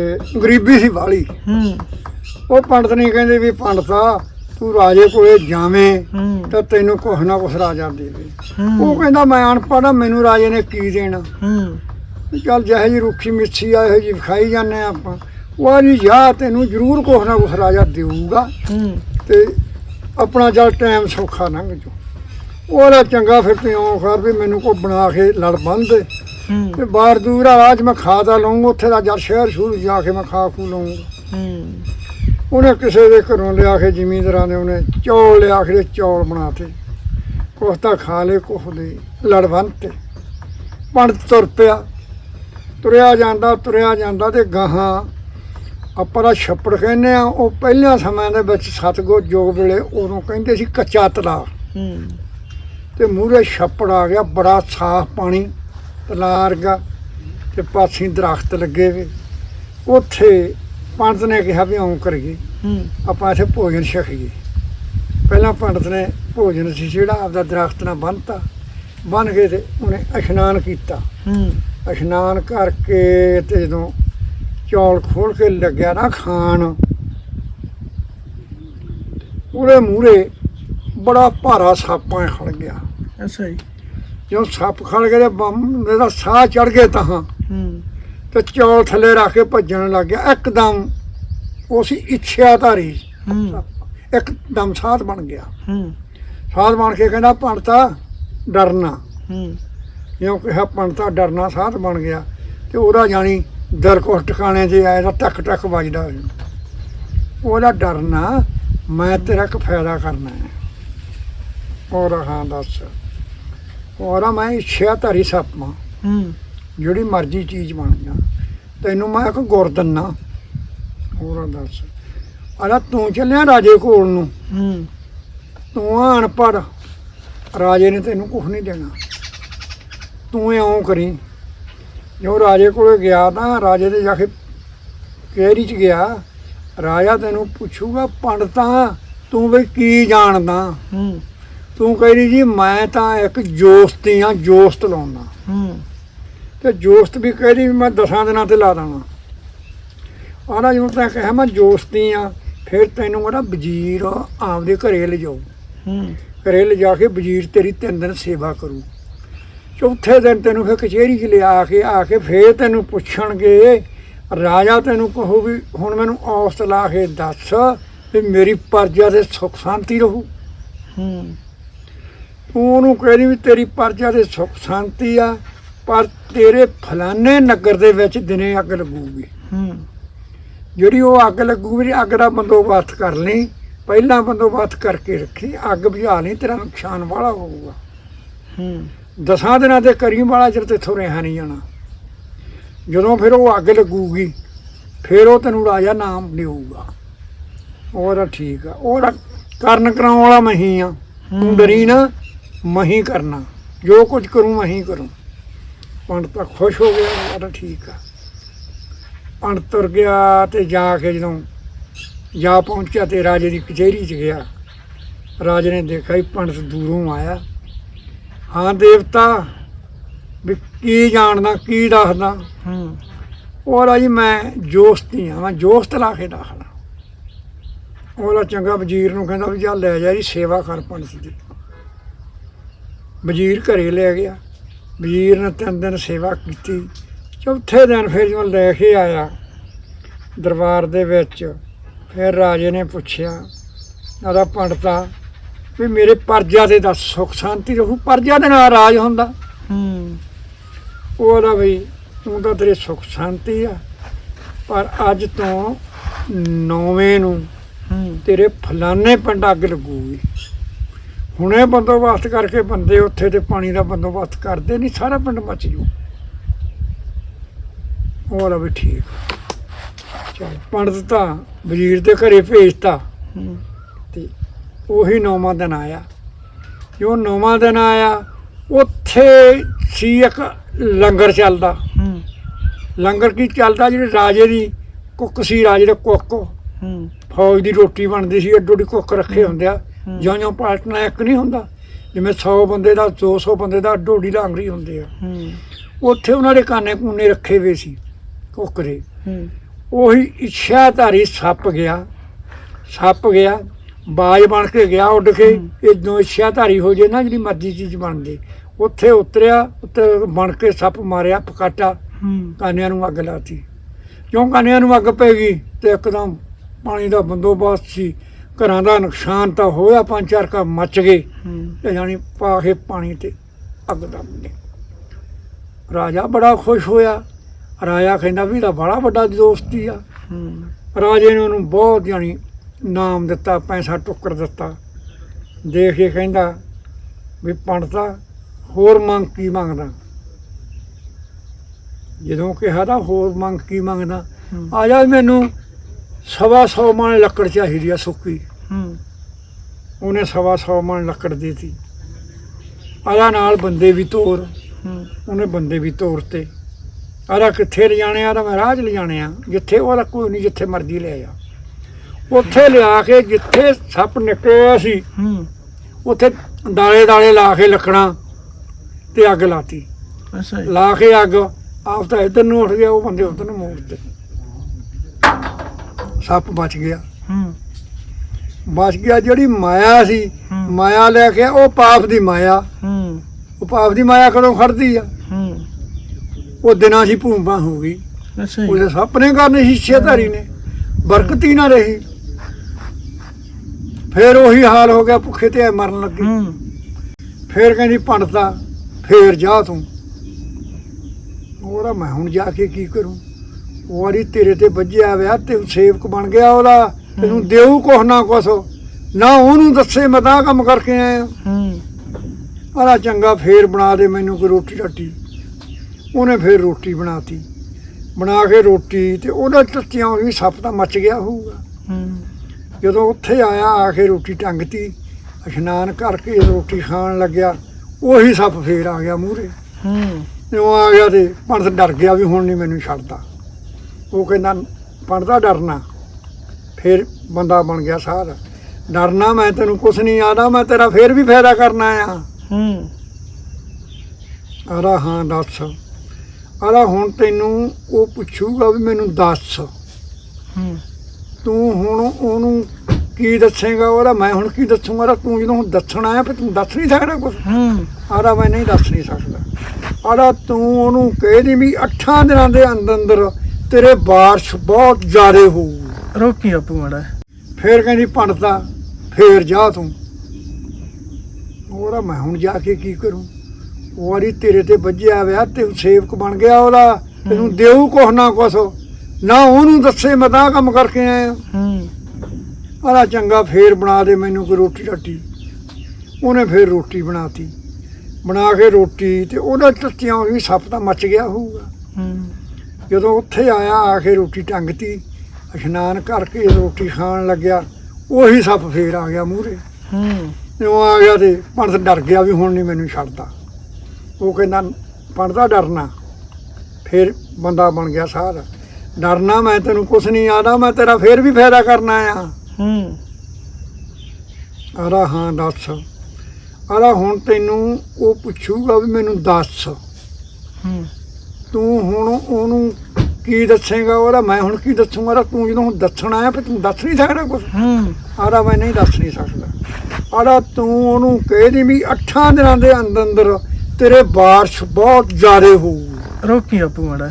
ਤੇ ਗਰੀਬੀ ਸੀ ਵਾਲੀ। ਹੂੰ। ਉਹ ਪੰਡਤ ਨਹੀਂ ਕਹਿੰਦੇ ਵੀ ਪੰਡਤਾ ਤੂੰ ਰਾਜੇ ਕੋਲੇ ਜਾਵੇਂ ਤਾਂ ਤੈਨੂੰ ਕੁਛ ਨਾ ਕੁਛ ਰਾਜਾ ਦੇਵੇ ਉਹ ਹੂੰ। ਕਹਿੰਦਾ ਮੈਂ ਅਨਪੜ੍ਹ ਆ ਮੈਨੂੰ ਰਾਜੇ ਨੇ ਕੀ ਦੇਣਾ? ਹੂੰ। ਚੱਲ ਜਿਹੇ ਜੀ ਰੁੱਖੀ ਮਿੱਛੀ ਆ ਇਹੋ ਜੀ ਖਾਈ ਜਾਂਦੇ ਆਪਾਂ। ਉਹ ਆ ਜੀ ਜਾ ਤੈਨੂੰ ਜ਼ਰੂਰ ਕੁਛ ਨਾ ਕੁਛ ਰਾਜਾ ਦੇਊਗਾ ਹੂੰ। ਤੇ ਆਪਣਾ ਚੱਲ ਟਾਈਮ ਸੌਖਾ ਲੰਘ ਜੂ ਉਹਦਾ ਚੰਗਾ ਫਿਰ ਤੇ ਇਉਂ ਕਰ ਵੀ ਮੈਨੂੰ ਕੋ ਬਣਾ ਕੇ ਲੜ ਬੰਦ ਤੇ ਬਾਹਰ ਦੂਰ ਆ ਰਾਜ ਮੈਂ ਖਾ ਤਾਂ ਲਊਂਗਾ ਉੱਥੇ ਦਾ ਜਦ ਸ਼ਹਿਰ ਸ਼ੁਰੂ ਜਾ ਕੇ ਮੈਂ ਖਾ ਖੂ ਹੂੰ। ਉਹਨੇ ਕਿਸੇ ਦੇ ਘਰੋਂ ਲਿਆ ਕੇ ਜ਼ਿਮੀਂਦਾਰਾਂ ਨੇ ਉਹਨੇ ਚੌਲ ਲਿਆ ਕੇ ਚੌਲ ਬਣਾਤੇ। ਕੁਛ ਤਾਂ ਖਾ ਲੇ ਕੁਛ ਦੇ ਲੜ ਬੰਦ ਤੇ ਪੰਡਤ ਤੁਰ ਪਿਆ। ਤੁਰਿਆ ਜਾਂਦਾ ਤੁਰਿਆ ਜਾਂਦਾ ਤੇ ਗਾਹਾਂ ਆਪਾਂ ਦਾ ਛੱਪੜ ਕਹਿੰਦੇ ਆ ਉਹ ਪਹਿਲਿਆਂ ਸਮਿਆਂ ਦੇ ਵਿੱਚ ਸਤਗੁਰ ਜੋਗ ਵੇਲੇ ਉਦੋਂ ਕਹਿੰਦੇ ਸੀ ਕੱਚਾ ਤਲਾਅ ਹੂੰ। ਤੇ ਮੂਹਰੇ ਛੱਪੜ ਆ ਗਿਆ ਬੜਾ ਸਾਫ਼ ਪਾਣੀ। ਤਲਾਅ ਵਰਗਾ ਤੇ ਪਾਸੀਂ ਦਰਖਤ ਲੱਗੇ ਵੇ। ਉੱਥੇ ਪੰਡਤ ਨੇ ਕਿਹਾ ਵੀ ਆਉਂ ਕਰੀਏ ਆਪਾਂ ਇੱਥੇ ਭੋਜਨ ਛਕੀਏ। ਪਹਿਲਾਂ ਪੰਡਤ ਨੇ ਭੋਜਨ ਸੀ ਜਿਹੜਾ ਆਪਦਾ ਦਰਖਤ ਨਾਲ ਬੰਨਤਾ ਬੰਨ ਕੇ ਤੇ ਉਹਨੇ ਇਸ਼ਨਾਨ ਕੀਤਾ। ਇਸ਼ਨਾਨ ਕਰਕੇ ਤੇ ਜਦੋਂ ਚੌਲ ਖੋਲ ਕੇ ਲੱਗਿਆ ਨਾ ਖਾਣ ਉਹਦੇ ਮੂਹਰੇ ਬੜਾ ਭਾਰਾ ਸਾਪਾਂ ਖੜ ਗਿਆ। ਅੱਛਾ ਜੀ। ਜਦੋਂ ਸੱਪ ਖੜ ਗਏ ਤੇ ਬੰਮ ਦਾ ਸਾਹ ਚੜ ਗਏ ਤਾਂ ਹੂੰ। ਤੇ ਚੌਲ ਥੱਲੇ ਰੱਖ ਕੇ ਭੱਜਣ ਲੱਗ ਗਿਆ। ਇੱਕਦਮ ਉਹ ਸੀ ਇੱਛਿਆਧਾਰੀ ਹੂੰ। ਇੱਕਦਮ ਸਾਧ ਬਣ ਗਿਆ। ਹੂੰ। ਸਾਧ ਬਣ ਕੇ ਕਹਿੰਦਾ ਪੰਡਤਾ ਡਰਨਾ। ਹੂੰ। ਜਿਉਂ ਕਿਹਾ ਪੰਡਤਾ ਡਰਨਾ ਸਾਧ ਬਣ ਗਿਆ। ਤੇ ਉਹਦਾ ਜਾਣੀ ਦਰ ਕੋ ਟਿਕਾਣੇ ਤੇ ਆਇਆ ਤਾਂ ਟਕ ਟਕ ਵੱਜਦਾ। ਉਹਦਾ ਡਰਨਾ ਮੈਂ ਤੇਰਾ ਕ ਫਾਇਦਾ ਕਰਨਾ ਹੈ। ਹੋਰ ਹਾਂ ਦੱਸ। ਹੋਰ ਮੈਂ ਇੱਛਿਆ ਧਾਰੀ ਸੱਪਾਂ ਹੂੰ। ਜਿਹੜੀ ਮਰਜ਼ੀ ਚੀਜ਼ ਬਣ ਜਾ। ਤੈਨੂੰ ਮੈਂ ਇੱਕ ਗੁਰ ਦਿੰਨਾ। ਹੋਰ ਦੱਸ। ਆਲਾ ਤੂੰ ਚੱਲਿਆ ਰਾਜੇ ਕੋਲ ਨੂੰ। ਹੂੰ। ਤੂੰ ਆ ਅਨਪੜ੍ਹ ਰਾਜੇ ਨੇ ਤੈਨੂੰ ਕੁਝ ਨਹੀਂ ਦੇਣਾ। ਤੂੰ ਇਉਂ ਕਰੀ। ਜੋ ਰਾਜੇ ਕੋਲੇ ਗਿਆ ਤਾਂ ਰਾਜੇ ਦੇ ਜਾ ਕੇ ਕੇਰੀ ਚ ਗਿਆ। ਰਾਜਾ ਤੈਨੂੰ ਪੁੱਛੂਗਾ ਪੰਡਤਾ ਤੂੰ ਵੀ ਕੀ ਜਾਣਦਾ? ਹੂੰ। ਤੂੰ ਕਹਿ ਜੀ ਮੈਂ ਤਾਂ ਇੱਕ ਜੋਸਤੀ ਆ ਜੋਸਤ ਲਾਉਣਾ ਹੂੰ। ਤੇ ਜੋਸਤ ਵੀ ਕਹਿ ਵੀ ਮੈਂ ਦਸਾਂ ਦਿਨਾਂ ਤੇ ਲਾ ਦੇਣਾ। ਆਣਾ ਜਦੋਂ ਤੈਂ ਕਿਹਾ ਮੈਂ ਜੋਸਤੀ ਆ ਫਿਰ ਤੈਨੂੰ ਕਹਿੰਦਾ ਵਜ਼ੀਰ ਆਪਦੇ ਘਰੇ ਲਿਜਾਓ। ਹੂੰ। ਘਰੇ ਲਿਜਾ ਕੇ ਵਜ਼ੀਰ ਤੇਰੀ ਤਿੰਨ ਦਿਨ ਸੇਵਾ ਕਰੂ। ਚੌਥੇ ਦਿਨ ਤੈਨੂੰ ਫਿਰ ਕਚਹਿਰੀ 'ਚ ਲਿਆ ਕੇ ਆ ਕੇ ਫੇਰ ਤੈਨੂੰ ਪੁੱਛਣਗੇ ਰਾਜਾ ਤੈਨੂੰ ਕਹੂ ਵੀ ਹੁਣ ਮੈਨੂੰ ਔਸਤ ਲਾ ਕੇ ਦੱਸ ਵੀ ਮੇਰੀ ਪਰਜਾ ਦੇ ਸੁੱਖ ਸ਼ਾਂਤੀ ਰਹੂ। ਹੂੰ। ਤੂੰ ਉਹਨੂੰ ਕਹਿ ਵੀ ਤੇਰੀ ਪਰਜਾ ਦੇ ਸੁੱਖ ਸ਼ਾਂਤੀ ਆ ਪਰ ਤੇਰੇ ਫਲਾਣੇ ਨਗਰ ਦੇ ਵਿੱਚ ਦਿਨੇ ਅੱਗ ਲੱਗੂਗੀ। ਹੂੰ। ਜਿਹੜੀ ਉਹ ਅੱਗ ਲੱਗੂਗੀ ਅੱਗ ਦਾ ਬੰਦੋਬਸਤ ਕਰ ਲਈ ਪਹਿਲਾਂ ਬੰਦੋਬਸਤ ਕਰਕੇ ਰੱਖੀ ਅੱਗ ਬੁਝਾ ਲਈ ਤੇਰਾ ਨੁਕਸਾਨ ਵਾਲਾ ਹੋਊਗਾ। ਹੂੰ। ਦਸਾਂ ਦਿਨਾਂ ਦੇ ਕਰੀਮ ਵਾਲਾ ਚਿਰ ਤੇ ਰਿਹਾ ਨਹੀਂ ਜਾਣਾ। ਜਦੋਂ ਫਿਰ ਉਹ ਅੱਗ ਲੱਗੂਗੀ ਫਿਰ ਉਹ ਤੈਨੂੰ ਰਾਜਾ ਨਾਮ ਦੇਊਗਾ। ਉਹਦਾ ਠੀਕ ਆ। ਉਹਦਾ ਕਰਨ ਕਰਾਉਣ ਵਾਲਾ ਮਹੀ ਆ। ਤੂੰ ਡਰੀ ਨਾ। ਮਹੀ ਕਰਨਾ। ਜੋ ਕੁਝ ਕਰੂੰ ਮਹੀ ਕਰੂੰ। ਪੰਡਤ ਤਾਂ ਖੁਸ਼ ਹੋ ਗਿਆ ਉਹਦਾ ਠੀਕ ਆ। ਪੰਡਤ ਤੁਰ ਗਿਆ ਤੇ ਜਾ ਕੇ ਜਦੋਂ ਜਾ ਪਹੁੰਚਿਆ ਤੇ ਰਾਜੇ ਦੀ ਕਚਹਿਰੀ 'ਚ ਗਿਆ। ਰਾਜੇ ਨੇ ਦੇਖਿਆ ਵੀ ਪੰਡਤ ਦੂਰੋਂ ਆਇਆ। ਹਾਂ ਦੇਵਤਾ ਵੀ ਕੀ ਜਾਣਦਾ ਕੀ ਦੱਸਦਾ? ਹੂੰ। ਉਹ ਰਾਜੀ ਮੈਂ ਜੋਸਤੀ ਆ ਮੈਂ ਜੋਸਤ ਲਾ ਕੇ ਦਾਖਲਾ ਉਹਦਾ ਚੰਗਾ ਵਜ਼ੀਰ ਨੂੰ ਕਹਿੰਦਾ ਵੀ ਜਾ ਲੈ ਜਾ ਜੀ ਸੇਵਾ ਕਰ ਪੰਡਤ ਦੀ। ਵਜ਼ੀਰ ਘਰੇ ਲੈ ਗਿਆ। ਵਜ਼ੀਰ ਨੇ ਤਿੰਨ ਦਿਨ ਸੇਵਾ ਕੀਤੀ। ਚੌਥੇ ਦਿਨ ਫਿਰ ਜਦੋਂ ਲੈ ਕੇ ਆਇਆ ਦਰਬਾਰ ਦੇ ਵਿੱਚ ਫਿਰ ਰਾਜੇ ਨੇ ਪੁੱਛਿਆ ਆਦਾ ਪੰਡਤਾ ਵੀ ਮੇਰੇ ਪਰਜਾ ਦੇ ਦੱਸ ਸੁੱਖ ਸ਼ਾਂਤੀ ਰਹੂ? ਪਰਜਾ ਦੇ ਨਾਲ ਰਾਜ ਹੁੰਦਾ? ਹੂੰ। ਉਹਦਾ ਵੀ ਤੂੰ ਤਾਂ ਤੇਰੇ ਸੁੱਖ ਸ਼ਾਂਤੀ ਆ ਪਰ ਅੱਜ ਤੋਂ ਨੌਵੇਂ ਨੂੰ ਤੇਰੇ ਫਲਾਣੇ ਪਿੰਡ ਅੱਗ ਲੱਗੂਗੀ। ਹੁਣੇ ਬੰਦੋਬਸਤ ਕਰਕੇ ਬੰਦੇ ਉੱਥੇ ਤੇ ਪਾਣੀ ਦਾ ਬੰਦੋਬਸਤ ਕਰਦੇ ਨਹੀਂ ਸਾਰਾ ਪਿੰਡ ਮੱਚ ਜੂ। ਉਹਦਾ ਵੀ ਠੀਕ। ਚਲ ਪੰਡਤ ਤਾਂ ਵਜ਼ੀਰ ਦੇ ਘਰੇ ਭੇਜਤਾ। ਤੇ ਉਹੀ ਨੌਵਾਂ ਦਿਨ ਆਇਆ। ਜੋ ਨੌਵਾਂ ਦਿਨ ਆਇਆ ਉੱਥੇ ਸੀ ਇੱਕ ਲੰਗਰ ਚੱਲਦਾ। ਲੰਗਰ ਕੀ ਚੱਲਦਾ? ਜਿਹੜੇ ਰਾਜੇ ਦੀ ਕੁੱਕ ਸੀ ਰਾਜੇ ਦਾ ਕੁੱਕ। ਫੌਜ ਦੀ ਰੋਟੀ ਬਣਦੀ ਸੀ ਅੱਡੋ ਅੱਡੀ ਕੁੱਕ ਰੱਖੇ ਹੁੰਦੇ ਆ। ਜਿਉਂ ਜਿਉਂ ਪਾਲਟਣਾ ਇੱਕ ਨਹੀਂ ਹੁੰਦਾ ਜਿਵੇਂ 100 ਬੰਦੇ ਦਾ 200 ਬੰਦੇ ਦਾ ਅੱਡੀ ਲਾਂਗਰੀ ਹੁੰਦੇ ਆ। ਉੱਥੇ ਉਹਨਾਂ ਦੇ ਕਾਨੇ ਕੂਨੇ ਰੱਖੇ ਹੋਏ ਸੀ ਕੁੱਕ ਦੇ ਹੂੰ। ਉਹੀ ਇੱਛਾਧਾਰੀ ਸੱਪ ਗਿਆ ਸੱਪ ਗਿਆ ਬਾਜ ਬਣ ਕੇ ਗਿਆ ਉੱਡ ਕੇ ਇਦੋਂ ਇੱਛਾਧਾਰੀ ਹੋ ਜੇ ਨਾ ਜਿਹੜੀ ਮਰਜ਼ੀ ਚੀਜ਼ ਬਣ ਜੇ ਉੱਥੇ ਉਤਰਿਆ ਉੱਤੇ ਬਣ ਕੇ ਸੱਪ ਮਾਰਿਆ ਪਕਾਟਾ ਕਾਨਿਆਂ ਨੂੰ ਅੱਗ ਲਾਤੀ। ਕਿਉਂ ਕਾਨਿਆਂ ਨੂੰ ਅੱਗ ਪੈ ਗਈ? ਤੇ ਇੱਕਦਮ ਪਾਣੀ ਦਾ ਬੰਦੋਬਸਤ ਸੀ। ਘਰਾਂ ਦਾ ਨੁਕਸਾਨ ਤਾਂ ਹੋਇਆ ਪੰਜ ਚਾਰ ਘਰ ਮੱਚ ਗਏ ਤੇ ਪਾ ਕੇ ਪਾਣੀ ਤੇ ਅੱਗ ਦਾ ਨੇ ਰਾਜਾ ਬੜਾ ਖੁਸ਼ ਹੋਇਆ। ਰਾਜਾ ਕਹਿੰਦਾ ਵੀ ਇਹਦਾ ਬੜਾ ਵੱਡਾ ਦੋਸਤੀ ਆ। ਰਾਜੇ ਨੇ ਉਹਨੂੰ ਬਹੁਤ ਜਾਣੀ ਨਾਮ ਦਿੱਤਾ ਪੈਸਾ ਟੁੱਕਰ ਦਿੱਤਾ। ਦੇਖ ਕੇ ਕਹਿੰਦਾ ਵੀ ਪੰਡਤਾ ਹੋਰ ਮੰਗ ਕੀ ਮੰਗਦਾ? ਜਦੋਂ ਕਿਹਾ ਤਾਂ ਹੋਰ ਮੰਗ ਕੀ ਮੰਗਦਾ? ਆ ਜਾ ਮੈਨੂੰ ਸਵਾ ਸੌ ਮਣ ਲੱਕੜ ਚਾਹੀਦੀ ਆ ਸੁੱਕੀ। ਹੂੰ। ਉਹਨੇ ਸਵਾ ਸੌ ਮਣ ਲੱਕੜ ਦਿੱਤੀ। ਆਲਾ ਨਾਲ ਬੰਦੇ ਵੀ ਤੋਰ। ਹੂੰ। ਉਹਨੇ ਬੰਦੇ ਵੀ ਤੋਰਤੇ। ਆਲਾ ਕਿੱਥੇ ਲਿਜਾਣੇ ਆ? ਤਾਂ ਮੈਂ ਰਾਹ 'ਚ ਲਿਜਾਣੇ ਆ। ਜਿੱਥੇ ਉਹਦਾ ਕੋਈ ਨਹੀਂ ਜਿੱਥੇ ਮਰਜ਼ੀ ਲੈ ਆ। ਉੱਥੇ ਲਿਆ ਕੇ ਜਿੱਥੇ ਸੱਪ ਨਿਕਲਿਆ ਸੀ ਹੂੰ। ਉੱਥੇ ਦਾਲੇ ਦਾਲੇ ਲਾ ਕੇ ਲੱਕੜਾਂ ਤੇ ਅੱਗ ਲਾਤੀ। ਅੱਛਾ ਜੀ। ਲਾ ਕੇ ਅੱਗ ਆਪ ਤਾਂ ਇੱਧਰ ਨੂੰ ਉੱਠ ਗਿਆ ਉਹ ਬੰਦੇ ਉੱਧਰ ਨੂੰ ਮੋੜਤੇ ਸੱਪ ਬਚ ਗਿਆ। ਹੂੰ। ਬਚ ਗਿਆ ਜਿਹੜੀ ਮਾਇਆ ਸੀ ਹੂੰ। ਮਾਇਆ ਲੈ ਕੇ ਉਹ ਪਾਪ ਦੀ ਮਾਇਆ। ਹੂੰ। ਉਹ ਪਾਪ ਦੀ ਮਾਇਆ ਕਦੋਂ ਖੜਦੀ ਆ? ਹੂੰ। ਉਹ ਦਿਨਾਂ ਸੀ ਭੂਮਾ ਹੋ ਗਈ। ਅੱਛਾ ਜੀ। ਉਹਦੇ ਸੱਪ ਨੇ ਕਰਨੀ ਸੀ ਛੇਧਾਰੀ ਨੇ। ਬਰਕਤੀ ਨਾ ਰਹੀ। ਫਿਰ ਉਹੀ ਹਾਲ ਹੋ ਗਿਆ ਭੁੱਖੇ ਤੇ ਐ ਮਰਨ ਲੱਗੇ। ਹੂੰ। ਫਿਰ ਕਹਿੰਦੀ ਪੰਡਤਾ ਫੇਰ ਜਾ ਤੂੰ। ਉਹਦਾ ਮੈਂ ਹੁਣ ਜਾ ਕੇ ਕੀ ਕਰੂੰ? ਉਹ ਵਾਰੀ ਤੇਰੇ ਤੇ ਵੱਜਿਆ ਵਿਆ ਤੇ ਸੇਵਕ ਬਣ ਗਿਆ ਉਹਦਾ। ਤੈਨੂੰ ਦੇਊ ਕੁਛ ਨਾ ਕੁਛ। ਨਾ ਉਹਨੂੰ ਦੱਸੇ ਮੈਂ ਤਾਂ ਕੰਮ ਕਰਕੇ ਆਇਆ। ਹੂੰ। ਆਲਾ ਚੰਗਾ ਫੇਰ ਬਣਾ ਦੇ ਮੈਨੂੰ ਕੋਈ ਰੋਟੀ ਰਾਟੀ ਉਹਨੇ ਫੇਰ ਰੋਟੀ ਬਣਾਤੀ। ਬਣਾ ਕੇ ਰੋਟੀ ਤੇ ਉਹਦਾ ਟੱਟੀਆਂ ਵੀ ਸੱਪ ਤਾਂ ਮੱਚ ਗਿਆ ਹੋਊਗਾ। ਹੂੰ। ਜਦੋਂ ਉੱਥੇ ਆਇਆ ਆ ਕੇ ਰੋਟੀ ਟੰਗਤੀ। ਇਸ਼ਨਾਨ ਕਰਕੇ ਰੋਟੀ ਖਾਣ ਲੱਗਿਆ। ਉਹੀ ਸੱਪ ਫੇਰ ਆ ਗਿਆ ਮੂਹਰੇ। ਹੂੰ। ਤੇ ਉਹ ਆ ਗਿਆ ਤੇ ਪੰਡਤ ਡਰ ਗਿਆ ਵੀ ਹੁਣ ਨਹੀਂ ਮੈਨੂੰ ਛੱਡਦਾ। ਉਹ ਕਹਿੰਦਾ ਪੰਡਤਾ ਡਰਨਾ। ਫਿਰ ਬੰਦਾ ਬਣ ਗਿਆ ਸਾਰ। ਡਰਨਾ ਮੈਂ ਤੈਨੂੰ ਕੁਛ ਨਹੀਂ ਆਦਾ ਮੈਂ ਤੇਰਾ ਫੇਰ ਵੀ ਫਾਇਦਾ ਕਰਨਾ ਆ। ਹੂੰ। ਆਦਾ ਹਾਂ ਦੱਸ। ਆਦਾ ਹੁਣ ਤੈਨੂੰ ਉਹ ਪੁੱਛੂਗਾ ਵੀ ਮੈਨੂੰ ਦੱਸ। ਹੂੰ। ਤੂੰ ਹੁਣ ਉਹਨੂੰ ਕੀ ਦੱਸੇਗਾ? ਉਹਦਾ ਮੈਂ ਹੁਣ ਕੀ ਦੱਸੂਗਾ? ਉਹਦਾ ਤੂੰ ਜਦੋਂ ਹੁਣ ਦੱਸਣਾ ਆ ਫਿਰ ਤੂੰ ਦੱਸ ਨਹੀਂ ਸਕਦਾ ਕੁਛ। ਹੂੰ। ਆਦਾ ਮੈਂ ਨਹੀਂ ਦੱਸ ਨਹੀਂ ਸਕਦਾ। ਆਦਾ ਤੂੰ ਉਹਨੂੰ ਕਹਿ ਦੀ ਵੀ ਅੱਠਾਂ ਦਿਨਾਂ ਦੇ ਅੰਦਰ ਅੰਦਰ ਤੇਰੇ ਬਾਰਿਸ਼ ਬਹੁਤ ਜ਼ਿਆਦੇ ਹੋਊ। ਰੋਕੀ ਆਪੂ ਮੜਾ ਫੇਰ ਕਹਿੰਦੀ ਪੰਡਤਾ ਫੇਰ ਜਾ ਤੂੰ। ਉਹਦਾ ਮੈਂ ਹੁਣ ਜਾ ਕੇ ਕੀ ਕਰੂੰ? ਵਾਰੀ ਤੇਰੇ ਤੇ ਵੱਜਿਆ ਵਿਆ ਤੇ ਸੇਵਕ ਬਣ ਗਿਆ ਉਹਦਾ। ਤੈਨੂੰ ਦੇਊ ਕੁਛ ਨਾ ਕੁਛ। ਨਾ ਉਹਨੂੰ ਦੱਸੇ ਮੈਂ ਤਾਂ ਕੰਮ ਕਰਕੇ ਆਇਆ। ਹੂੰ। ਆਲਾ ਚੰਗਾ ਫੇਰ ਬਣਾ ਦੇ ਮੈਨੂੰ ਕੋਈ ਰੋਟੀ ਰਾਟੀ। ਉਹਨੇ ਫੇਰ ਰੋਟੀ ਬਣਾਤੀ। ਬਣਾ ਕੇ ਰੋਟੀ ਤੇ ਉਹਦਾ ਟੱਟੀਆਂ ਵੀ ਸੱਪ ਤਾਂ ਮੱਚ ਗਿਆ ਹੋਊਗਾ। ਹੂੰ। ਜਦੋਂ ਉੱਥੇ ਆਇਆ ਆ ਕੇ ਰੋਟੀ ਟੰਗਤੀ। ਇਸ਼ਨਾਨ ਕਰਕੇ ਰੋਟੀ ਖਾਣ ਲੱਗਿਆ ਉਹੀ ਸੱਪ ਫੇਰ ਆ ਗਿਆ ਮੂਹਰੇ। ਹੂੰ। ਉਹ ਆ ਗਿਆ ਤੇ ਪੰਡਤ ਡਰ ਗਿਆ ਵੀ ਹੁਣ ਨਹੀਂ ਮੈਨੂੰ ਛੱਡਦਾ। ਉਹ ਕਹਿੰਦਾ ਪੰਡਤਾ ਡਰਨਾ ਫਿਰ ਬੰਦਾ ਬਣ ਗਿਆ ਸਾਰ। ਡਰਨਾ ਮੈਂ ਤੈਨੂੰ ਕੁਛ ਨਹੀਂ ਆਦਾ ਮੈਂ ਤੇਰਾ ਫੇਰ ਵੀ ਫਾਇਦਾ ਕਰਨਾ ਆ ਹੂੰ। ਆਦਾ ਹਾਂ ਦੱਸ। ਆਦਾ ਹੁਣ ਤੈਨੂੰ ਉਹ ਪੁੱਛੂਗਾ ਵੀ ਮੈਨੂੰ ਦੱਸ। ਹੂੰ। ਤੂੰ ਹੁਣ ਉਹਨੂੰ ਕੀ ਦੱਸੇਗਾ ਉਹਦਾ? ਮੈਂ ਹੁਣ ਕੀ ਦੱਸੂਗਾ? ਉਹਦਾ ਤੂੰ ਜਦੋਂ ਹੁਣ ਦੱਸਣਾ ਆ ਫਿਰ ਤੂੰ ਦੱਸ ਨਹੀਂ ਸਕਦਾ ਕੁਛ। ਹੂੰ। ਆਦਾ ਮੈਂ ਨਹੀਂ ਦੱਸ ਨਹੀਂ ਸਕਦਾ। ਆਦਾ ਤੂੰ ਉਹਨੂੰ ਕਹਿ ਦੀ ਵੀ ਅੱਠਾਂ ਦਿਨਾਂ ਦੇ ਅੰਦਰ ਅੰਦਰ ਤੇਰੇ ਬਾਰਿਸ਼ ਬਹੁਤ ਜ਼ਿਆਦੇ ਹੋਊ ਰੋਕੀ ਆਪੂ ਮੜਾ।